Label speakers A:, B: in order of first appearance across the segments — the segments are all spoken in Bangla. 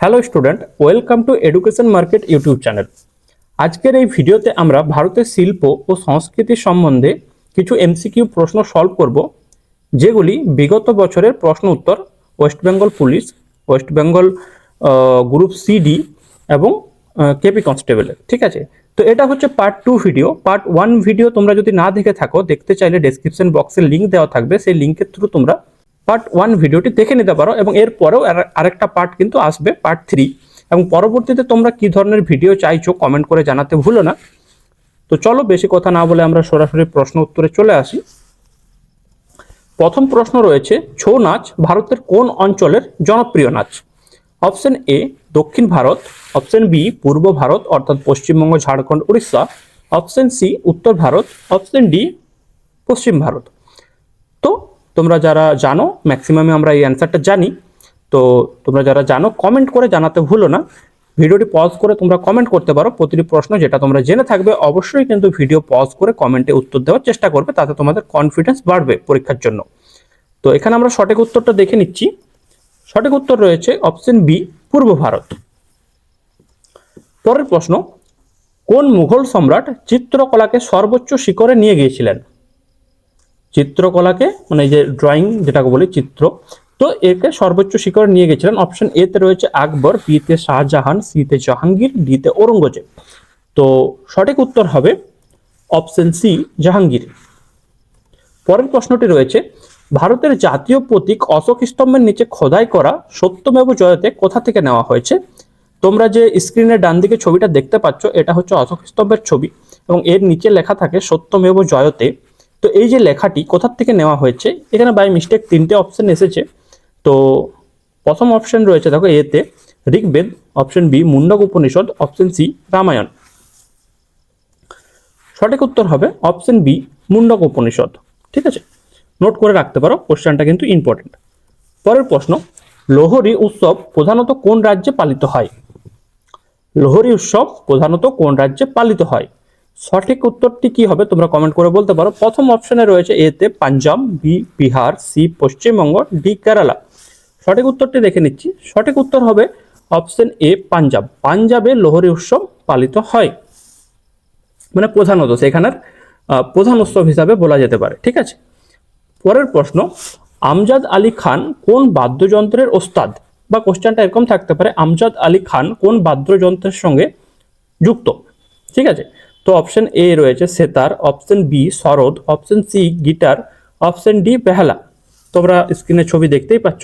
A: Hello student welcome to education market YouTube channel আজকের এই ভিডিওতে আমরা ভারতের শিল্প ও সংস্কৃতি সম্বন্ধে কিছু এমসিকিউ প্রশ্ন সলভ করব, যেগুলি বিগত বছরের প্রশ্ন উত্তর West Bengal police West Bengal group CD এবং কেপি কনস্টেবলের ঠিক আছে? তো এটা হচ্ছে part two video part one video তোমরা যদি না দেখে থাকো, দেখতে চাইলে ডেসক্রিপশন বক্সে লিঙ্ক দেওয়া থাকবে। সেই লিঙ্কের থ্রু তোমরা পার্ট ওয়ান ভিডিওটি দেখে নিতে পারো এবং এরপরেও আর- আরেকটা পার্ট কিন্তু আসবে পার্ট থ্রি এবং পরবর্তীতে তোমরা কি ধরনের ভিডিও চাইছো কমেন্ট করে জানাতে ভুলো না। তো চলো বেশি কথা না বলে আমরা সরাসরি প্রশ্ন উত্তরে চলে আসি। প্রথম প্রশ্ন রয়েছে, ছৌ নাচ ভারতের কোন অঞ্চলের জনপ্রিয় নাচ? অপশন এ দক্ষিণ ভারত। অপশন বি পূর্ব ভারত, অর্থাৎ পশ্চিমবঙ্গ, ঝাড়খণ্ড, উড়িষ্যা। অপশন সি উত্তর ভারত। অপশন ডি পশ্চিম ভারত। তো তোমরা যারা জানো ম্যাক্সিমামে আমরা এই অ্যান্সারটা জানি। তো তোমরা যারা জানো কমেন্ট করে জানাতে ভুলো না। ভিডিওটি পজ করে তোমরা কমেন্ট করতে পারো। প্রতিটি প্রশ্ন যেটা তোমরা জেনে থাকবে, অবশ্যই কিন্তু ভিডিও পজ করে কমেন্টে উত্তর দেওয়ার চেষ্টা করবে। তাতে তোমাদের কনফিডেন্স বাড়বে পরীক্ষার জন্য। তো এখানে আমরা সঠিক উত্তরটা দেখে নিচ্ছি। সঠিক উত্তর রয়েছে অপশন বি পূর্ব ভারত। পরের প্রশ্ন, কোন মুঘল সম্রাট চিত্রকলাকে সর্বোচ্চ শিখরে নিয়ে গিয়েছিলেন? চিত্রকলাকে মানে যে ড্রয়িং যেটাকে বলি চিত্র, তো একে সর্বোচ্চ শিখরে নিয়ে গেছিলেন। অপশন এ তে রয়েছে আকবর বি তে শাহজাহান সি তে জাহাঙ্গীর ডি তে ঔরঙ্গজেব। তো সঠিক উত্তর হবে অপশন সি জাহাঙ্গীর। পরের প্রশ্নটি রয়েছে, ভারতের জাতীয় প্রতীক অশোক স্তম্ভের নিচে খোদাই করা সত্যমেব জয়তে কোথা থেকে নেওয়া হয়েছে? তোমরা যে স্ক্রিনের ডান দিকে ছবিটা দেখতে পাচ্ছ, এটা হচ্ছে অশোক স্তম্ভের ছবি এবং এর নিচে লেখা থাকে সত্যমেব জয়তে। তো এই যে লেখাটি কোথার থেকে নেওয়া হয়েছে? এখানে বাই মিস্টেক তিনটে অপশন এসেছে। তো প্রথম অপশন রয়েছে, দেখো, এতে Rigveda option B Mundaka Upanishad option C Ramayana. সঠিক উত্তর হবে অপশন বি মুন্ডক উপনিষদ। ঠিক আছে? নোট করে রাখতে পারো কোশ্চেনটা কিন্তু ইম্পর্টেন্ট পরের প্রশ্ন, লোহরি উৎসব প্রধানত কোন রাজ্যে পালিত হয়? লোহরি উৎসব প্রধানত কোন রাজ্যে পালিত হয়? সঠিক উত্তরটি কি হবে তোমরা কমেন্ট করে বলতে পারো। প্রথম অপশনে রয়েছে এতে Punjab B Bihar C Paschimbanga D Kerala. সঠিক উত্তরটি দেখে নিচ্ছি। সঠিক উত্তর হবে অপশন এ পাঞ্জাব। পাঞ্জাবে লোহরি উৎসব পালিত হয়। মানে প্রধানত সেখানের প্রধান উৎসব হিসাবে বলা যেতে পারে। ঠিক আছে? পরের প্রশ্ন, আমজাদ আলী খান কোন বাদ্যযন্ত্রের ওস্তাদ? বা কোশ্চেনটা এরকম থাকতে পারে, আমজাদ আলী খান কোন বাদ্যযন্ত্রের সঙ্গে যুক্ত? ঠিক আছে? তো অপশন এ রয়েছে sitar, option B sarod, option C guitar, option D বেহালা। তোমরা স্ক্রিনে ছবি দেখতেই পাচ্ছ।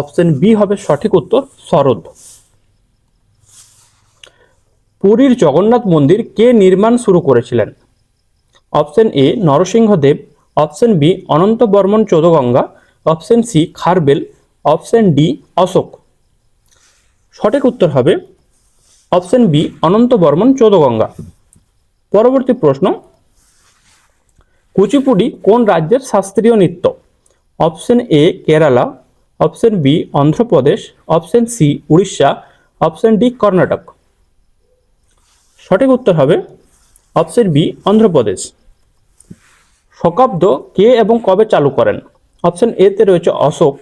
A: অপশন বি হবে সঠিক উত্তর সরোদ। পুরীর জগন্নাথ মন্দির কে নির্মাণ শুরু করেছিলেন? Option A Narasimhadeva, option B Ananta Varman Chodaganga option C Kharavela, option D Ashok. সঠিক উত্তর হবে অপশন বি অনন্ত বর্মন চৌদ্দগঙ্গা পরবর্তী প্রশ্ন, কুচিপুডি কোন রাজ্যের শাস্ত্রীয় নৃত্য? Option A Kerala, option B Andhra Pradesh, option C Orissa, option D Karnataka. সঠিক উত্তর হবে অপশন বি অন্ধ্রপ্রদেশ। শকাব্দ কে এবং কবে চালু করেন? অপশন এ তে রয়েছে অশোক,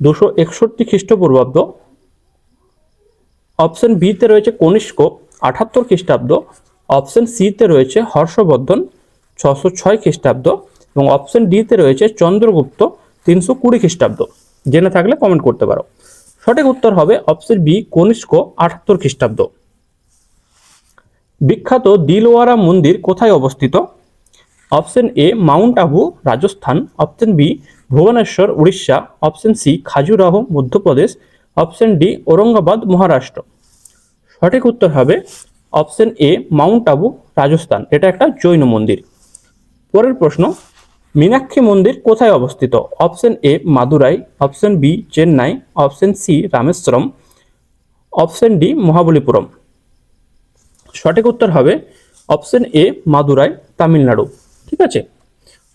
A: দুশো একষট্টি খ্রিস্টপূর্বাব্দ। অপশন বি তে রয়েছে কনিষ্ক, আঠাত্তর খ্রিস্টাব্দ। অপশন সি তে রয়েছে হর্ষবর্ধন ছশো ছয় খ্রিস্টাব্দ এবং অপশন ডি তে রয়েছে চন্দ্রগুপ্ত তিনশো কুড়ি খ্রিস্টাব্দ। জেনে থাকলে কমেন্ট করতে পারো। সঠিক উত্তর হবে অপশন বি কনিষ্ক আটাত্তর খ্রিস্টাব্দ। বিখ্যাত দিলওয়ারা মন্দির কোথায় অবস্থিত? Option A Mount Abu, Rajasthan. Option B Bhubaneswar, Orissa. Option C Khajuraho, Madhya Pradesh. Option D Aurangabad, Maharashtra. সঠিক উত্তর হবে option A Mount Abu Rajasthan. এটা একটা জৈন মন্দির। পরের প্রশ্ন, মীনাক্ষী মন্দির কোথায় অবস্থিত? Option A Madurai, option B Chennai, option C Rameswaram, option D Mahabalipuram. সঠিক উত্তর হবে অপশন এ মাদুরাই, তামিলনাড়ু। ঠিক আছে?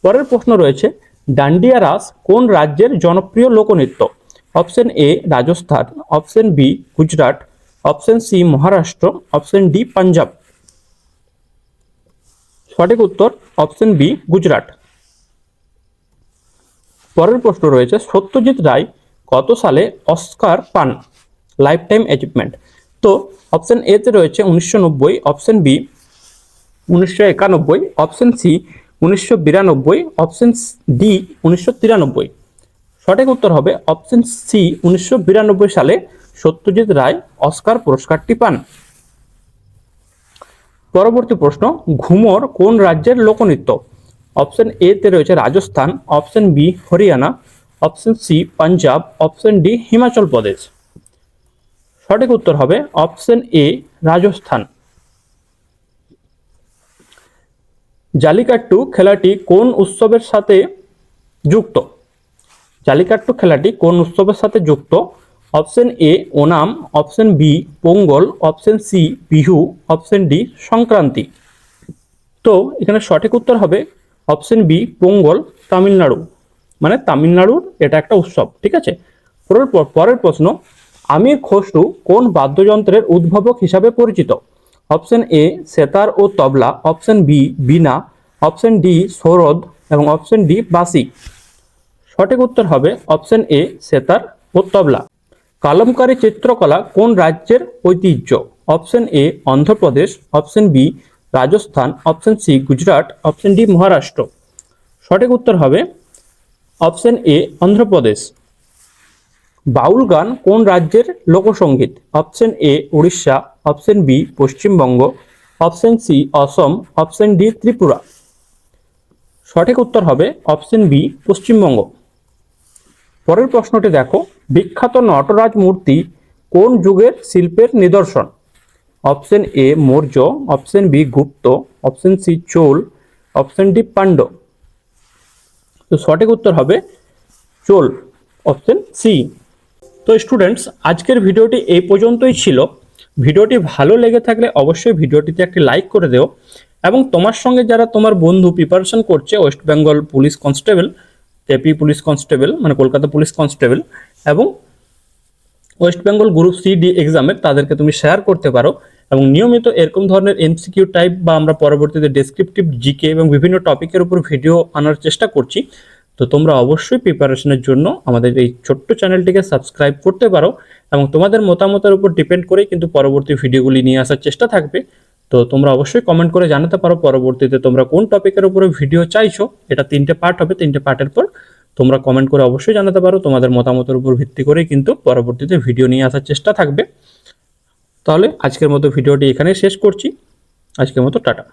A: পরের প্রশ্ন রয়েছে, ডান্ডিয়া রাস কোন রাজ্যের জনপ্রিয় লোকনৃত্য? Option A Rajasthan, option B Gujarat option C Maharashtra option D Punjab সঠিক উত্তর অপশন বি গুজরাট পরের প্রশ্ন রয়েছে, সত্যজিৎ রায় কত সালে অস্কার পান? লাইফ টাইম অ্যাচিভমেন্ট তো অপশন এতে রয়েছে উনিশশো নব্বই অপশন বি উনিশশো একানব্বই অপশন সি উনিশশো বিরানব্বই অপশন ডি উনিশশো তিরানব্বই। সঠিক উত্তর হবে অপশন সি উনিশশো বিরানব্বই সালে সত্যজিৎ রায় অস্কার পুরস্কারটি পান। পরবর্তী প্রশ্ন, ঘুমর কোন রাজ্যের লোকনৃত্য? অপশন এ তে রয়েছে Rajasthan, option B Haryana, option C Punjab, option D Himachal Pradesh. সঠিক উত্তর হবে অপশন এ রাজস্থান। জালিকাট্টু খেলাটি কোন উৎসবের সাথে যুক্ত? জালিকাট্টু খেলাটি কোন উৎসবের সাথে যুক্ত? Option A Onam, option B Pongal, option C Bihu, option D Sankranti. তো এখানে সঠিক উত্তর হবে অপশন বি পোঙ্গল, তামিলনাড়ু। মানে তামিলনাড়ুর এটা একটা উৎসব, ঠিক আছে? পরের প্রশ্ন, আমির খসরু কোন বাদ্যযন্ত্রের উদ্ভাবক হিসাবে পরিচিত? Option A sitar O tabla, option B veena, option D sarod এবং অপশন ডি বাসি সঠিক উত্তর হবে অপশন এ সেতার ও তবলা। কালমকারী চিত্রকলা কোন রাজ্যের ঐতিহ্য? Option A, Andhra Pradesh, option B, Rajasthan, option C, Gujarat, option D, Maharashtra. সঠিক উত্তর হবে অপশন এ, অন্ধ্রপ্রদেশ। বাউল গান কোন রাজ্যের লোকসঙ্গীত option A, Orissa, option B, Paschimbanga, option C, Asom, option D, Tripura. সঠিক উত্তর হবে অপশন বি, পশ্চিমবঙ্গ। পরের প্রশ্নটি দেখো, বিখ্যাত নটরাজ মূর্তি কোন যুগের শিল্পের নিদর্শন? Option A Maurya, option B Gupta, option C Chola, option D Pandya তো সঠিক উত্তর হবে চোল, অপশন সি। তো স্টুডেন্টস আজকের ভিডিওটি এই পর্যন্তই ছিল। ভিডিওটি ভালো লেগে থাকলে অবশ্যই ভিডিওটিতে একটি লাইক করে দেও। এবং তোমার সঙ্গে যারা তোমার বন্ধু প্রিপারেশন করছে West Bengal police constable AP police constable মানে কলকাতা পুলিশ কনস্টেবল এবং West Bengal group C D এক্সামের তাদেরকে তুমি শেয়ার করতে পারো। এবং নিয়মিত এরকম ধরনের এমসিকিউ টাইপ বা আমরা পরবর্তীতে ডেসক্রিপটিভ জিকে এবং বিভিন্ন টপিকের উপর ভিডিও আনার চেষ্টা করছি। তো তোমরা অবশ্যই প্রিপারেশনের জন্য আমাদের এই ছোট্ট চ্যানেলটিকে সাবস্ক্রাইব করতে পারো। এবং তোমাদের মতামতের উপর ডিপেন্ড করে কিন্তু পরবর্তী ভিডিওগুলি নিয়ে আসার চেষ্টা থাকবে। তো তোমরা অবশ্যই কমেন্ট করে জানাতে পারো, পরবর্তীতে তোমরা কোন টপিকের উপরে ভিডিও চাইছো, এটা তিনটে পার্ট হবে, তিনটে পার্টের পর তোমরা কমেন্ট করে অবশ্যই জানাতে পারো, তোমাদের মতামতের উপর ভিত্তি করে কিন্তু পরবর্তীতে ভিডিও নিয়ে আসার চেষ্টা থাকবে। তাহলে আজকের মতো ভিডিওটি এখানে শেষ করছি। আজকের মতো টাটা।